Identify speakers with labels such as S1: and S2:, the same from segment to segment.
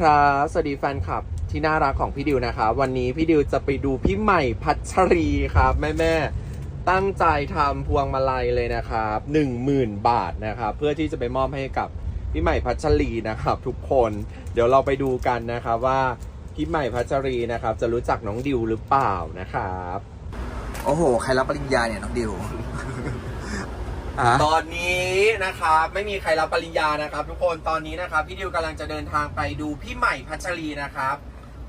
S1: ครับสวัสดีแฟนคลับที่น่ารักของพี่ดิวนะครับวันนี้พี่ดิวจะไปดูพี่ใหม่พัชรีครับ แม่แม่ตั้งใจทำพวงมาลัยเลยนะครับหนึ่งหมื่นบาทนะครับเพื่อที่จะไปมอบให้กับพี่ใหม่พัชรีนะครับ ทุกคนเดี๋ยวเราไปดูกันนะครับว่าพี่ใหม่พัชรีนะครับ จะรู้จักน้องดิวหรือเปล่านะครับ
S2: โอ้โห ใครรับปริญญาเนี่ยน้องดิว
S1: ตอนนี้นะครับไม่มีใครรับปริญญานะครับ ทุกคนตอนนี้นะครับพี่ดิวกำลังจะเดินทางไปดูพี่ใหม่พัชรีนะครับ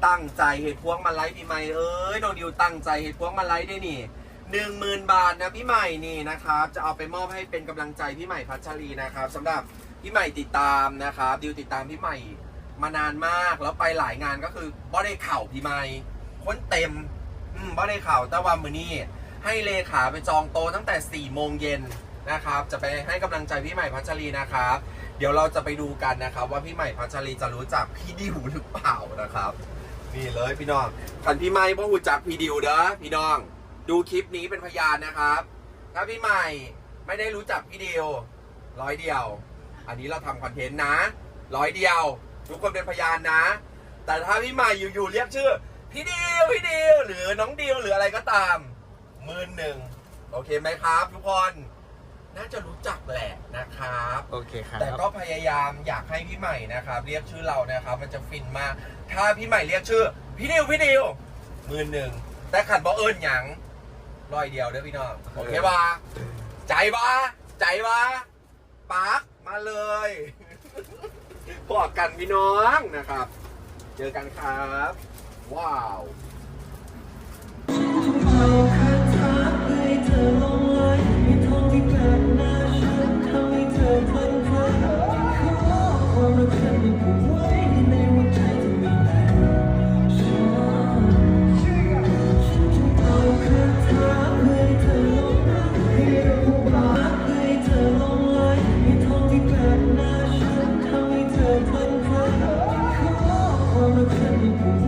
S1: ตั้งใจเหตุพวงมาลัยพี่ใหม่เอ้ยน้องดิวตั้งใจเหตุพวงมาลัยด้วยนี่หนึ่งหมื่นบาทนะพี่ใหม่นี่นะครับ จะเอาไปมอบให้เป็นกำลังใจพี่ใหม่พัชรีนะครับสำหรับพี่ใหม่ติดตามนะครับดิวติดตามพี่ใหม่มานานมากแล้วไปหลายงานก็คือบ่ได้เข่าพี่ใหม่คนเต็มอืมบ่ได้ข่าวแต่ว่ามือนี้ให้เลขาไปจองโตะตั้งแต่4ี่โมงเย็น นะครับ จะไปให้กำลังใจพี่ใหม่พัชรีนะครับ เดี๋ยวเราจะไปดูกันนะครับ ว่าพี่ใหม่พัชรีจะรู้จักพี่ดิวหรือเปล่านะครับนี่เลยพี่น้องขันพี่ใหม่บ่หูจักพี่ดิวเด้อพี่น้อง ดูคลิปนี้เป็นพยานนะครับ ถ้าพี่ใหม่ไม่ได้รู้จักพี่ดิวร้อยเดียว อันนี้เราทำคอนเทนต์นะ ร้อยเดียว ทุกคนเป็นพยานนะ แต่ถ้าพี่ใหม่อยู่ๆเรียกชื่อ พี่ดิวพี่ดิวหรือน้องดิวหรืออะไรก็ตามหมื่นหนึ่งโอเคไหมครับทุกคน น่าจะรู้จักแหละนะครับ
S2: โอเคครับ
S1: แต่ก็พยายามอยากให้พี่ใหม่นะครับเรียกชื่อเรานะครับ มันจะฟินมาก ถ้าพี่ใหม่เรียกชื่อ พี่ดิวพี่ดิวหมื่นหนึ่งแต่ขัดบอเอิญหยังร้อยเดียวเด้อพี่น้องโอเคปะใจปะใจปะปาร์คมาเลยพอกันพี่น้องนะครับ เจอกันครับ ว้าว
S3: ยัง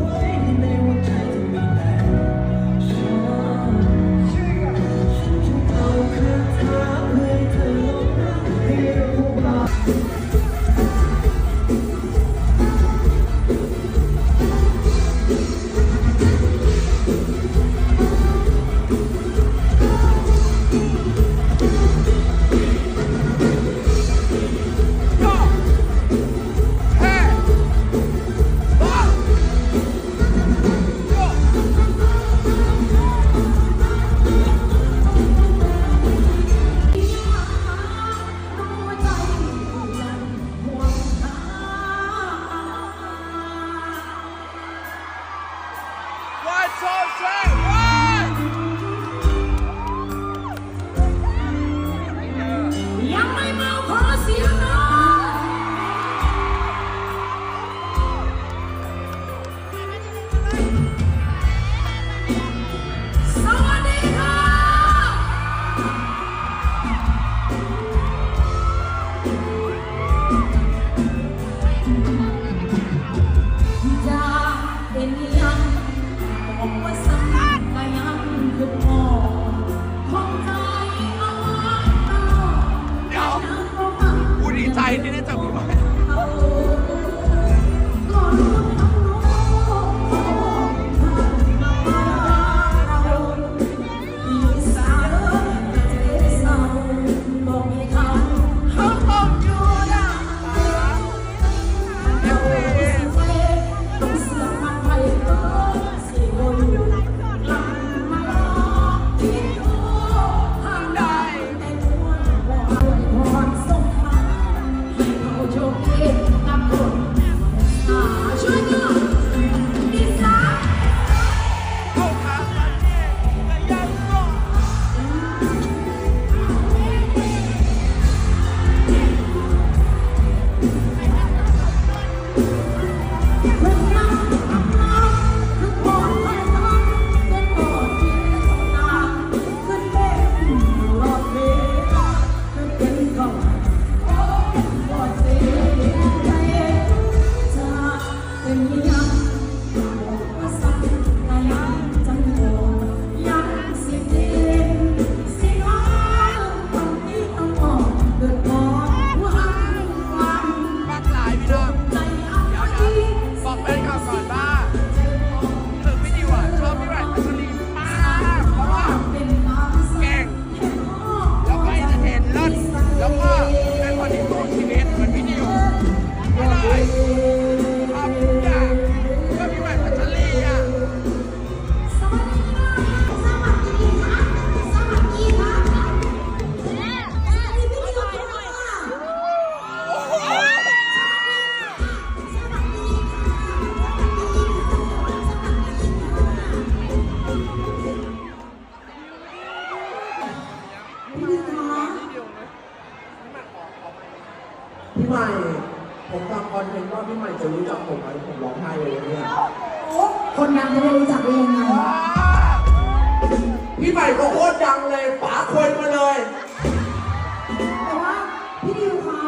S1: พี่ดิ
S3: วคะ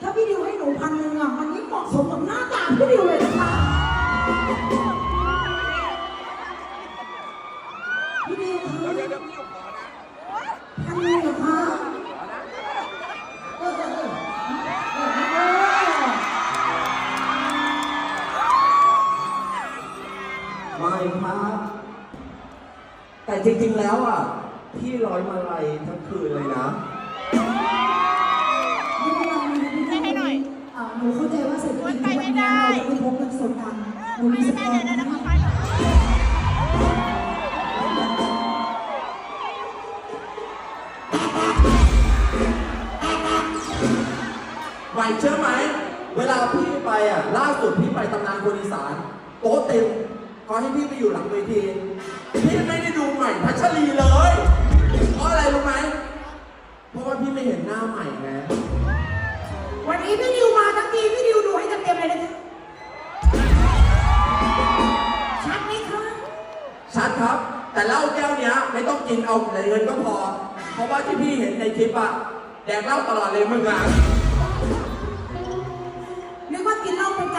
S3: ถ้าพี่ดิวให้หนูพันหนึ่งอะมันไม่เหมาะสมกับหน้าตาพี่ดิวเลยนะคะพี่ดิวคะพันหนึ่งเหรอคะ
S1: ไม่ครับแต่จริงๆแล้วอะพี่ร้อยมาลัยทั้งคืนเลยนะ
S3: ไหวเชื่
S1: อไหม เวลาพี่ไปอะ ล่าสุดพี่ไปตำนานคนอีสานโต๊ะเต็มก็ให้พี่ไปอยู่หลังเวที พี่ไม่ได้ดูใหม่พัชรีเลย เพราะอะไรรู้ไหม เพราะว่าพี่ไม่เห็นหน้าใหม่ไง
S3: วันนี้พี่ดิวมาทั้งทีพี่ดิวดูให้เต็มๆเลยนะคะชัดไหมคะ
S1: ชัดครับ แต่เหล้าแก้วเนี้ยไม่ต้องกินเอาแต่เงินก็พอ เพราะว่าที่พี่เห็นในคลิปอะแดกเหล้าตลอดเลยมึงอะ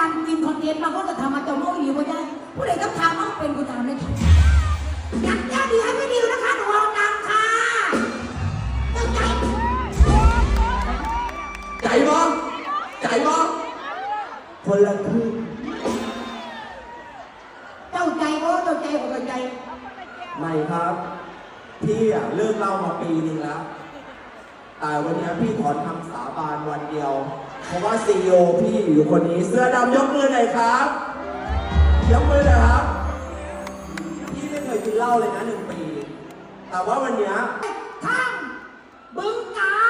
S1: า
S3: เป็นการกินคอนเทนต์บางคนก็ทำมาจะโม่อยู่ก็ได้ผู้ใดก็ทำเอาเป็นกูทำเลยค่ะยักษ์ยาดีให้พี่ดิวนะคะหนูเอาตังค์ค่ะตั้งใจ
S1: ใจบ้องใจบ้องคนละครึ่ง
S3: เจ้าใจโอ้เจ้าใจบอกเจ้าใจ
S1: ไม่ครับ พี่อะเลิกเล้ามาปีนึงแล้ว แต่วันนี้พี่ถอนคำสาบานวันเดียว เพราะว่าซีอพี่อยู่คนนี้เสื้อดำยกมือหน่อยครับ ยกมือหน่อยครับ พี่ไม่เคยกินเหล้าเลยนะหนึ่งปี แต่ว่าวันเนี้ย
S3: ทั้งบึงกา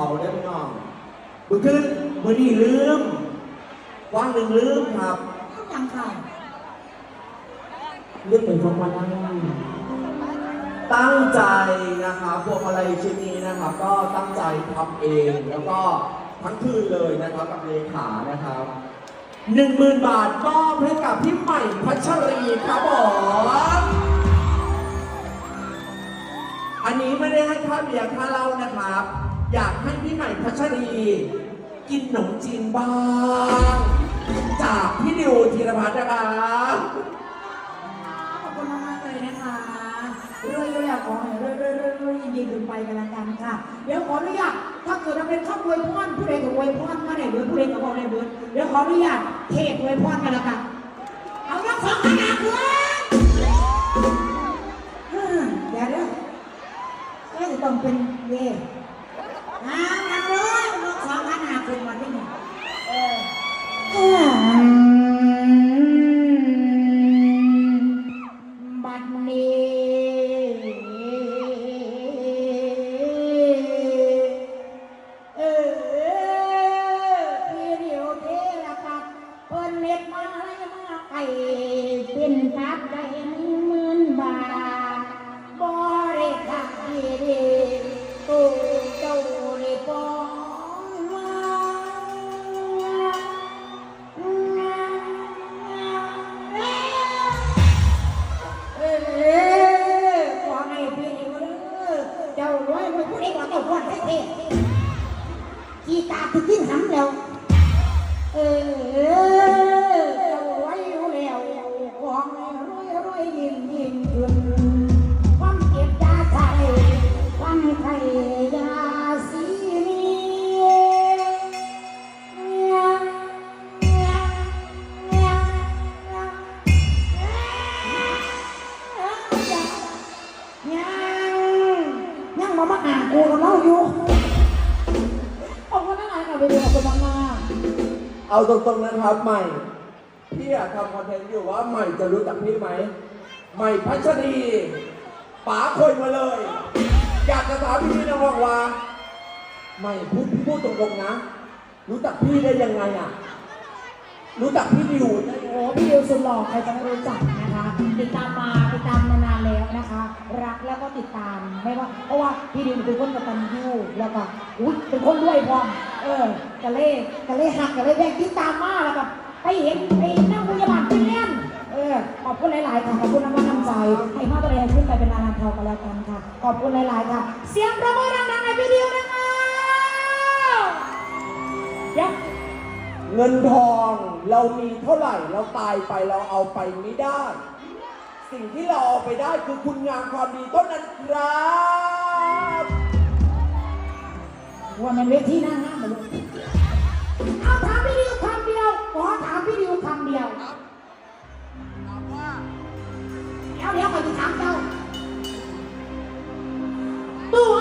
S3: เผาได้ไห
S1: มน้องบุขึ้นมือนี่ลืมว่างหนึ่งลืมครับ
S3: ต้องยังค่ะ
S1: เรียกเป็นพวงมาลัยตั้งใจนะครับพวงมาลัยชิ้นนี้นะครับก็ตั้งใจทำเองแล้วก็ทั้งคืนเลยนะครับกับเลขานะครับหนึ่งหมื่นบาทมอบให้กับพี่ใหม่พัชรีครับผมอันนี้ไม่ได้ให้ค่าเบียร์ค่าเหล้านะครับ อยากให้พี่ใหม่พัชรี กินขนมจีนบ้าง จากพี่ดิวธีรพัฒน์นะครับ
S3: ขอบคุณมากๆเลยนะคะเรวยๆอยากขอให้เรวยๆเรวยๆยินดีขึ้นไปกันละกันค่ะ เดี๋ยวขออนุญาตถ้าเกิดเราเป็นข้าวอวยพรผู้ใดก็อวยพรมาได้เบิดผู้ใดก็บอกได้เบิดเดี๋ยวขออนุญาตเทศอวยพรกันละกันเอาละสองขนาดเลยเดี๋ยวเดี๋ยวเอ๊ะจะต้องเป็นเย่ khuyên pháp đã em คนนั้นอ่านกับไปดูกับคนมา
S1: เอาตรงๆนะครับใหม่ พี่อะทำคอนเทนต์อยู่ว่าใหม่จะรู้จักพี่ไหม ใหม่พัชรีป๋าคอยมาเลย อยากจะถามพี่นี่นะว่า ใหม่พูดพี่พูดตรงๆนะ รู้จักพี่ได้ยังไงอะรู้จักพี่ดิวได้ยังไง
S3: โอ้พี่ดิวสุดหล่อใครจะไม่รู้จักนะคะ ติดตามมาติดตามมานานแล้วนะคะ รักแล้วก็ติดตามไม่ว่าเพราะว่าพี่ดิวเป็นคนกตัญญูแล้วก็อุ้ยเป็นคนรวยพร้อม เออกะเล่กะเล่หักกะเล่แบกติดตามมาแล้วก็ไปเห็นไปนั่งพยาบาลไปเล่นเออขอบคุณหลาย ๆ ค่ะขอบคุณน้ำมันน้ำใจให้มาตัวเองขึ้นไปเป็นนานานเทากันแล้วกันค่ะ ขอบคุณหลาย ๆ ค่ะ เสียงประมือดัง ๆให้พี่ดิวนะคะเดี๋ยว
S1: เงินทองเรามีเท่าไหร่เราตายไปเราเอาไปไม่ได้ สิ่งที่เราเอาไปได้คือคุณงามความดีเท่านั้นครับ
S3: ว่ามันเวทีนั่งห้ามไปเลยเอาถามพี่ดิวคำเดียวขอถามพี่ดิวคำเดียวเดี๋ยวเดี๋ยวคอยจะถามเจ้าตัว